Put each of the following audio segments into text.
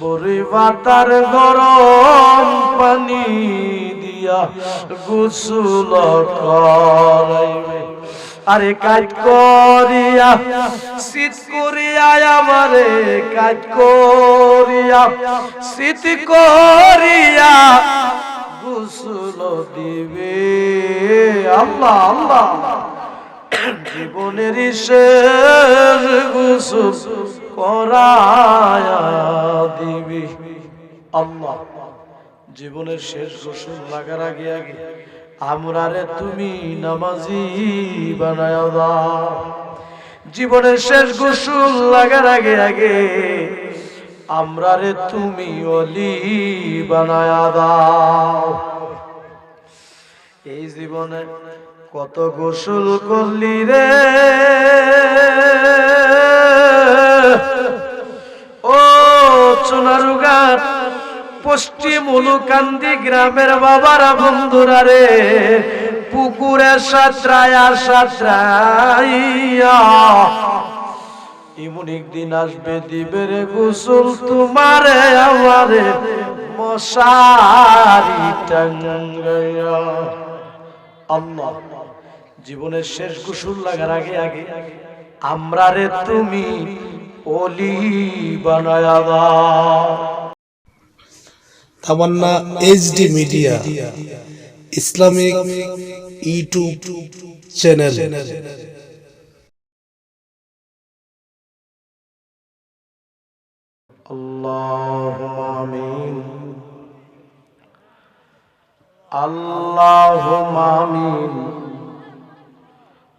বড়ি বাতার গরম পানি দিয়া গোসল করাইবে। আরে কাজ করিয়া, শীত করিয়া, আমারে কাজ করিয়া, শীত করিয়া গোসল দিবে। আল্লাহ আল্লাহ। জীবনের শেষ গোসল দিবি। আল্লাহ, জীবনের শেষ গোসল লাগার আগে আগে আমরা রে তুমি নামাজি বানায় দাও। জীবনের শেষ গোসল লাগার আগে আগে আমরা রে তুমি অলি বানায় দাও। এই জীবনে কত গোসল করলি রে? ও চুনারুগার পশ্চিম উলুকান্দি গ্রামের বাবারা বন্ধুরা রে, পুকুরে সাঁতরায়া সাঁতরাইয়া। আসবে তোমারে, আমারে মশারি টাঙ্গাইয়া। আল্লাহ, জীবনের শেষ গোসল লাগার আগে আগে। আমরা রে তুমি অলি বানায়া দাও Tamanna HD media Islamic YouTube channel اللهم آمين اللهم آمين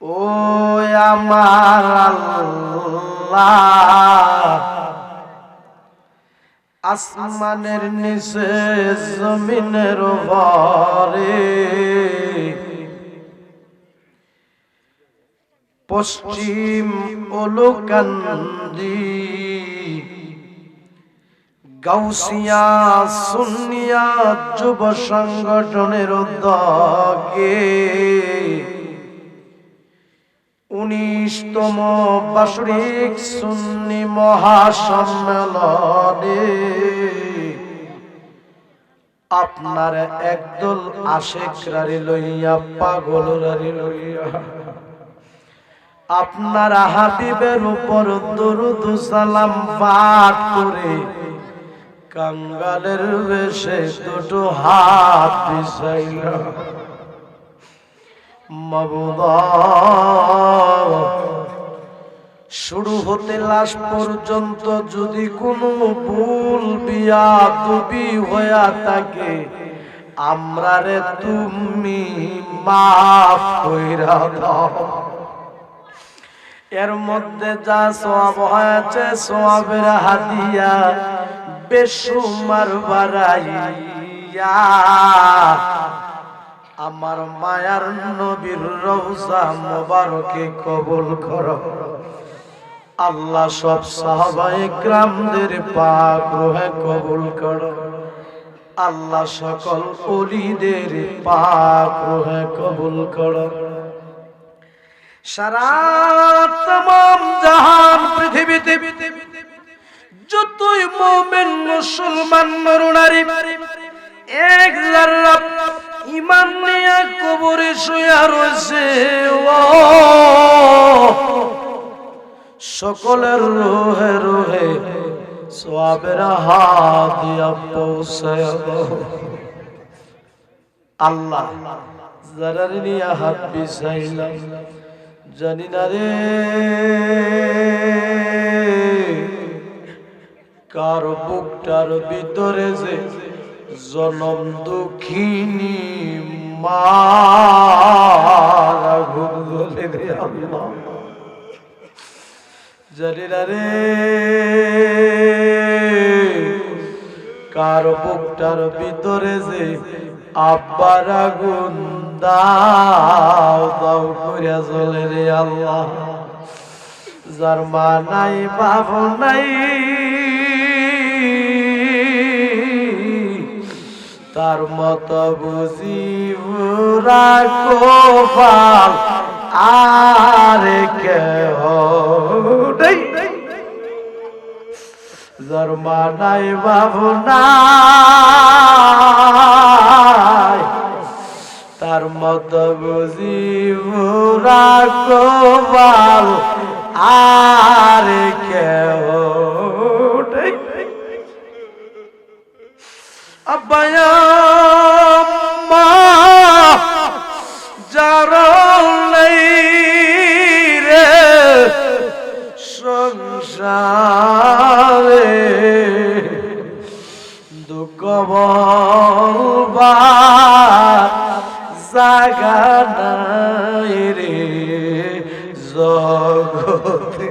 ও আমার আসমানের নিচে জমিনের ভরে পশ্চিম ওলুকান্দি গাউসিয়া সুন্নিয়া যুব সংগঠনের উদ্যোগে উনিশতম বার্ষিক সুন্নি মহাসম্মেলনে আপনার একদল আশেক রারি লইয়া, পাগল রারি লইয়া, আপনার হাবিবের উপর দরুদ সালাম পাঠ করে কাঙ্গালের বেশে দুটো হাত বিছাইলা। মাবুদা শুরু হতে লাশ পর্যন্ত যদি কোনো ভুল বিয়া দুবি হইয়া থাকে, আমরা রে তুমি মাফ কইরা দাও। এর মধ্যে যা সোয়াব হয়েছে, সোয়াবের হাদিয়া বেসুমার বাড়াইয়া আমার মায়ার নবীর রওজা মোবারকে কবুল করো। আল্লাহ সব সাহাবাই গ্রামদের পাক রোহে কবুল করো। আল্লাহ সকল অলিদের পাক রোহে কবুল করো। সারা তমাম জাহান পৃথিবীতে যতই মোমেন মুসলমান নরনারী এক জাররা ইমান নিয়ে কবরে শুয়া রয়েছে। সকলের রোহে রোহে সোয়াবের হাত পৌঁছায়। আল্লাহ। যারা নিয়ে হাত বিছাইলাম জানি না রে। কার বুকটার ভিতরে যে জনম দুঃখিনী না রে কার বুকটার ভিতরে যে আব্বার আগুন দাও দাও করিয়া জ্বলে রে আল্লাহ। যার মা নাই বাপ নাই তার মত বুঝি কোপাল আর কেহ নেই। যার মা নাই, বাপ নাই। তার মত বুঝি কোপাল আর কেহ আব্বায়াম্মা যার নেই রে সংসারে দুঃখ বলবা জাগা নাই রে জগতে।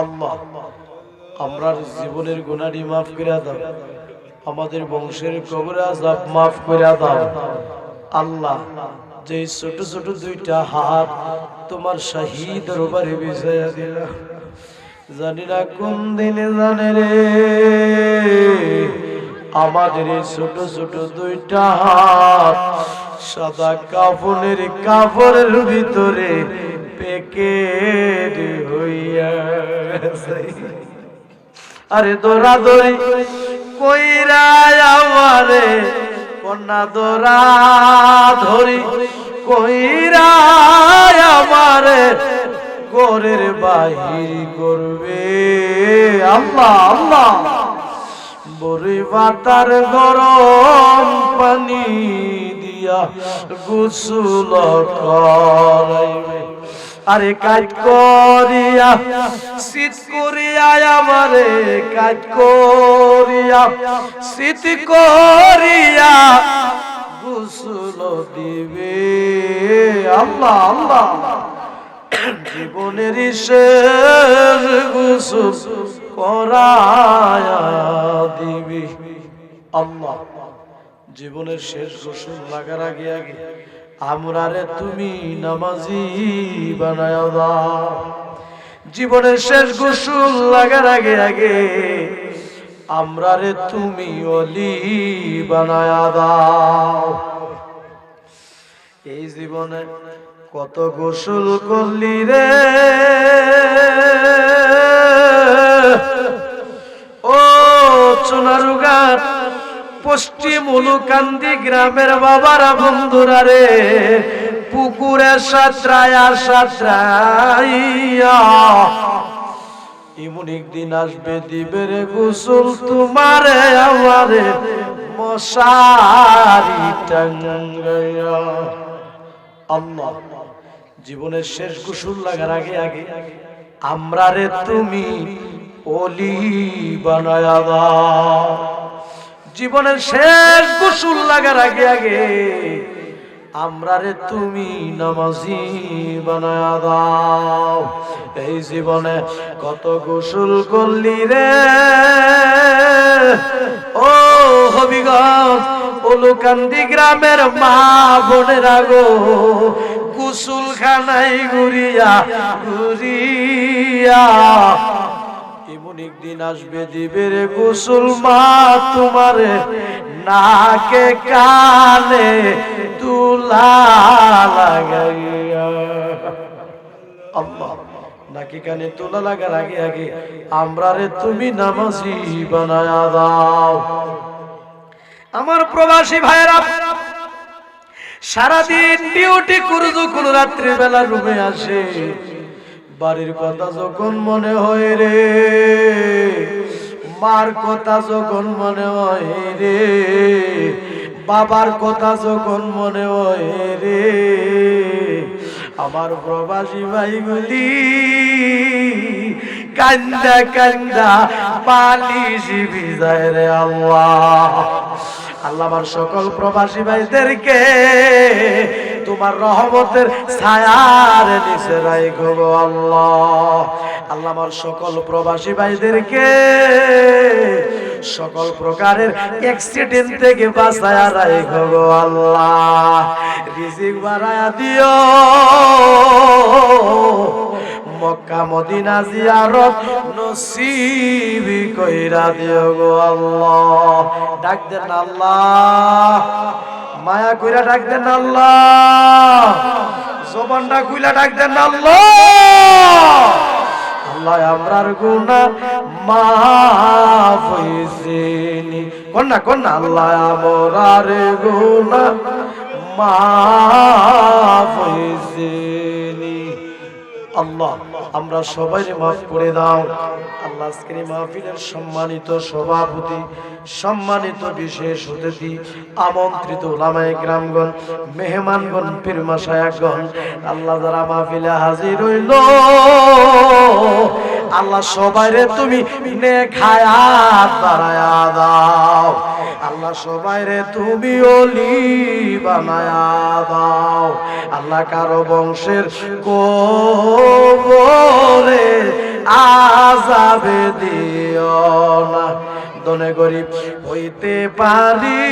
আল্লাহ, আমরা জীবনের গুণাটি মাফ করে দাও। আমাদের বংশের কবরে আজাব মাফ করে দাও। আল্লাহ যে ছোট ছোট দুইটা হাত তোমার শাহিদ রোবারে বিছাইয়া দিলা। জানি না কোন দিনে জানে রে, আমাদের এই ছোট ছোট দুইটা হাত সাদা কাফনের কাপড়ের ভিতরে পেকেট হইয়া আরে দৌড়া দৌড়ি কইরা আমারে, কন্যা দৌড়া ধরি কইরা আমারে গোরের বাহির করবে। আল্লাহ আল্লাহ। বড়ি বাতার গরম পানি দিয়া গুসুল করাইবে। আরে কাজ করিয়া, শীত করিয়া আমারে কাজ করিয়া, শীত করিয়া গুসুল দিবে। আল্লাহ আল্লাহ। জীবনের শেষ গুসুল করায়া দিবি। আল্লাহ, জীবনের শেষ গোসল লাগার আগে আগে আমরা রে তুমি নামাজি বানায় দাও। জীবনের শেষ গোসল লাগার আগে আগে আমরা রে তুমি অলি বানায় দাও। এই জীবনে কত গোসল করলি রে? ও চুনারুগার পশ্চিম উলুকান্দি গ্রামের বাবারা, বন্ধুরা রে, পুকুরে সাঁতরায়া সাঁতরাইয়া। এমন একদিন আসবে দিবে রে গোসল তোমারে, আমারে মশারি টাঙ্গাইয়া। আল্লাহ, জীবনের শেষ গোসল লাগার আগে আগে আমরা রে তুমি অলি বানায়া দাও। জীবনের শেষ গোসল লাগার আগে আগে আমরা রে তুমি নামাজি বানায়া দাও। এই জীবনে কত গোসল করলি রে। ও হবিগঞ্জ ওলুকান্দি গ্রামের মা বোনেরা গো কুসুল খানাই ঘুরিয়া ঘুরিয়া এমন অনেক দিন আসবে দিবে রে গোসল মা তোমারে নাকে কানে তুলা নাকি কানে তোলা লাগার আগে আগে আমরা রে তুমি নামাজি বানায়া দাও। আমার প্রবাসী ভাইয়েরা, সারাদিন ডিউটি করে যখন রাত্রি বেলা রুমে আসে। বাড়ির কথা যখন মনে হয় রে, মার কথা যখন মনে হয় রে, বাবার কথা যখন মনে হয় রে, আমার প্রবাসী ভাইগুলি কান্দা কান্দা পালিশ ভিজায় রে আল্লাহ। আল্লাহ আমার সকল প্রবাসী ভাইদেরকে তোমার রহমতের ছায়ার নিচে রাখো আল্লাহ। আল্লাহ আমার সকল প্রবাসী ভাইদেরকে সকল প্রকারের অ্যাক্সিডেন্ট থেকে বাঁচায়া রাখো আল্লাহ। রিজিক বাড়ায়া দিও। মক্কা মদিনা জিয়ারত নসিব কইরা দিও গো আল্লাহ। ডাক দেন আল্লাহ। মায়া কইরা ডাক দেন আল্লাহ। জবানটা কইলা ডাক দেন আল্লাহ। আল্লাহ, আমরার গুনা মাফ হইছেনি কন্যা কন্যা, আল্লাহ, আমরার গুনা মাফ হইছেনি আল্লাহ, আমরা সবাই মাফ করে দাও। আল্লাহ আজকের মাহফিলের সম্মানিত সভাপতি, সম্মানিত বিশেষ অতিথি, আমন্ত্রিত ওলামায়ে গ্রামগণ মেহমানগণ পীরমা সায়াগণ আল্লাহ যারা মাহফিলে হাজির হইল, আল্লাহ সবাইরে তুমি হায়াত বাড়ায়া দাও। আল্লাহ সবাই রে, তুমি অলি বানায়া দাও। আল্লাহ কারও বংশের কোবরে আজাবে দিও না। দনে গরিব হইতে পারি।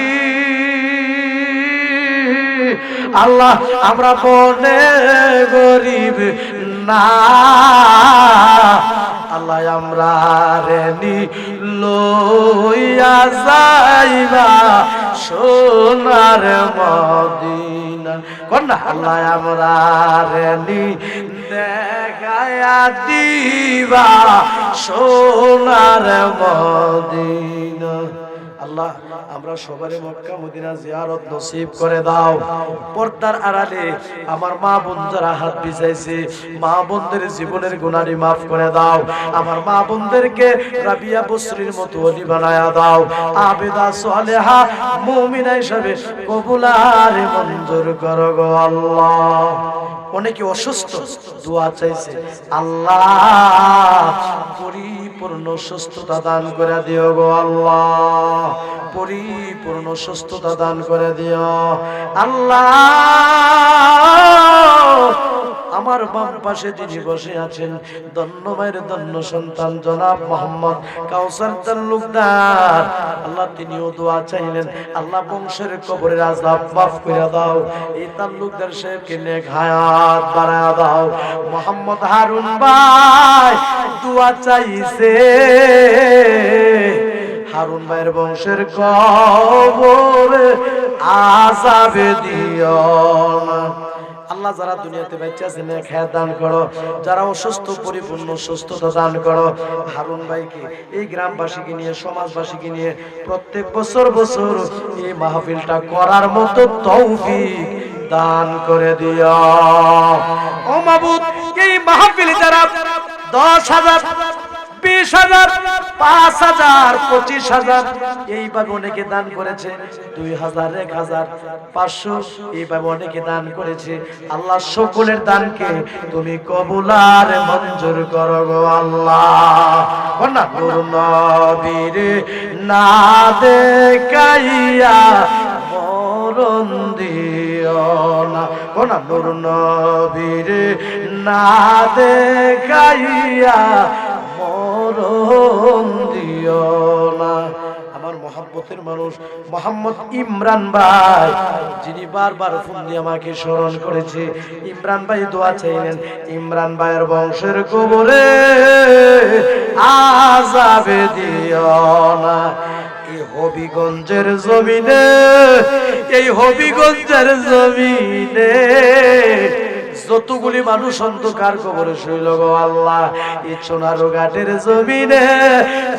আল্লাহ, আমরা বনে গরিব না। আল্লাহ আমরা রেনি লইয়া যাইবা সোনার মদিনা। কন্যা আল্লাহ আমরা রেনি দেখায়া দিবা সোনার মদিনা। আল্লাহ আমরা সবারই মক্কা, মদিনা জিয়ারত নসিব করে দাও। পর্দার আড়ালে আমার মা বোন যারা হাত বিছাইছে মা বোনদের জীবনের গুনারি মাফ করে দাও। আমার মা বোনদেরকে রাবিয়া বসরির মতো অলি বানায়া দাও। আবেদা সালেহা মুমিনা হিসাবে কবুলার মঞ্জুর করো গো আল্লাহ। অনেকে অসুস্থ। দোয়া চাইছে আল্লাহ পরিপূর্ণ সুস্থতা দান করে দিও গো আল্লাহ পরিপূর্ণ সুস্থতা দান করে দিও। আল্লাহ আমার বাম পাশে যিনি বসে আছেন, ধন্য মায়ের ধন্য সন্তান জনাব মোহাম্মদ কাউসার তাল্লুকদার। আল্লাহ তিনিও দোয়া চাইলেন, আল্লাহ বংশের কবরের আজাব মাফ করে দাও। এই তাল্লুকদার সাহেবকে নেক হায়াত বাড়ায় দাও। মোহাম্মদ হারুন ভাই দোয়া চাইছে। হারুন ভাইয়ের বংশের কবরে আজাবে দিও না। আল্লাহ যারা দুনিয়াতে বেঁচে আছেন হায়াত দান করো। যারা অসুস্থ, পরিপূর্ণ সুস্থতা দান করো। হারুন ভাইকে, এই গ্রামবাসীকে নিয়ে, সমাজবাসীকে নিয়ে প্রত্যেক বছর বছর এই মাহফিলটা করার মতো তৌফিক দান করে দিও। ও মাহবুব এই মাহফিল যারা দশ হাজার বিশ হাজার, পাঁচ হাজার, পঁচিশ হাজার এইভাবে অনেকে দান করেছে। দুই হাজার, এক হাজার, পাঁচশো এইভাবে অনেকে দান করেছে। আল্লাহ সকলের দানকে তুমি কবুলার মঞ্জুর করো আল্লাহ। নূর নবীর না দেখাইয়া মরণ দিও না। কোনা নবীর না দেখাইয়া মরণ দিও না। আমার মহাব্বত মহব্বতের মানুষ মোহাম্মদ ইমরান ভাই, যিনি বারবার ফোন দিয়ে আমাকে স্মরণ করেছে। ইমরান ভাই, দোয়া চাইলেন, ইমরান ভাইয়ের বংশের কবরে আজাবে দিও না। এই হবিগঞ্জের জমিনে, এই হবিগঞ্জের জমিনে যতগুলি মানুষ অন্ধকার কবরে শৈল গো আল্লাহ, এই সোনারো ঘাটের জমিনে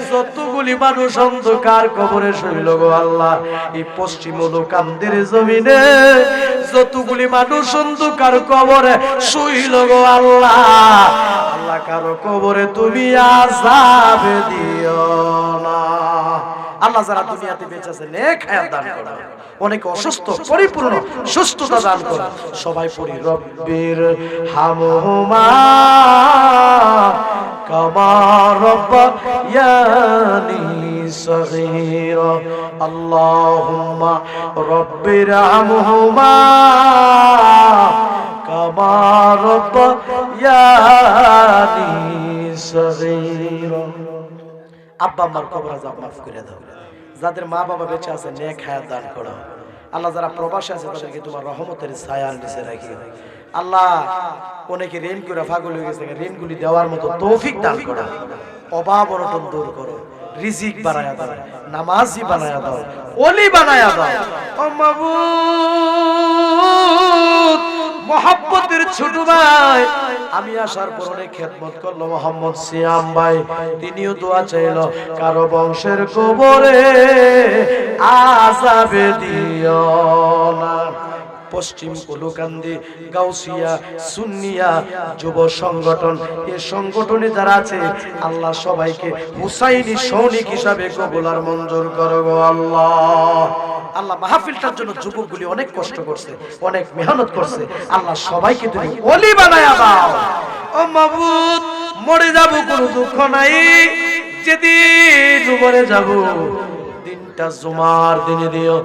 যতগুলি মানুষ অন্ধকার কবরে শৈল গো আল্লাহ, এই পশ্চিম কান্দের জমিনে যতগুলি মানুষ অন্ধকার কবরে শৈল গো আল্লাহ আল্লাহ কারও কবরে তুমি আজাবে দিও না। আল্লাহ যারা দুনিয়াতে বেঁচে আছে, নেক হায়াত দান করো। অনেকে অসুস্থ, পরিপূর্ণ, সুস্থতা দান করো। সবাই পড়ি, রব্বির হামহুমা কামা রব্বায়ানি সগীরা, আল্লাহুম্মা রব্বির হামহুমা কামা রব্বায়ানি সগীরা। আব্বা আম্মার কবর আজাব মাফ করে দাও। যাদের মা বাবা বেঁচে আছে, নেক হায়াত দান করো। আল্লাহ যারা প্রবাসে আছে, তাদেরকে তোমার রহমতের ছায়ার নিচে রাখি আল্লাহ অনেকে ঋণ করে ফাগল হয়ে গেছে, ঋণগুলি দেওয়ার মতো তৌফিক দান করো। অভাব অনটন দূর করো। রিজিক বানায়া দাও। নামাজি বানায়া দাও। অলি বানায়া দাও। ও মোহাম্মতের ছোট ভাই। আমি আসার পর অনেক খেদমত করল মোহাম্মদ সিয়াম ভাই। তিনিও দোয়া চাইল, কারও বংশের কবরে আজাবে দিও না। পশ্চিম উলুকান্দি, গাউসিয়া, সুন্নিয়া যুব সংগঠন এই সংগঠনে যারা আছে, আল্লাহ সবাইকে হুসাইনি সৈনিক হিসাবে কবুলার মঞ্জুর করো আল্লাহ। আল্লাহ মাহফিলটার জন্য যুবকগুলি অনেক কষ্ট করছে, অনেক মেহনত করছে। আল্লাহ সবাইকে তুমি অলি বানায় দাও ও মরে যাব কোনো দুঃখ নাই, যেদিন মরে যাব। দিনটা জুমার দিনে দিও,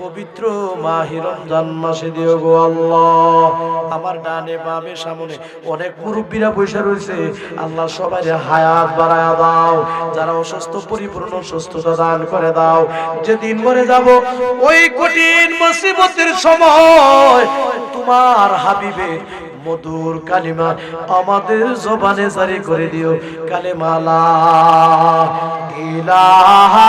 পবিত্র মাহি রমজান মাসে দিও গো আল্লাহ। আমার ডানে বামে সামনে অনেক মুরব্বীরা বসে রয়েছে। আল্লাহ সবাই হায়াত বাড়ায়া দাও, যারা অসুস্থ, পরিপূর্ণ সুস্থতা দান করে দাও। যেদিন মরে যাব, ওই কঠিন মুসিবতের সময় তোমার হাবিবে মধুর কালিমা আমাদের জবানে জারি করে দিও। কালেমালা ইলাহা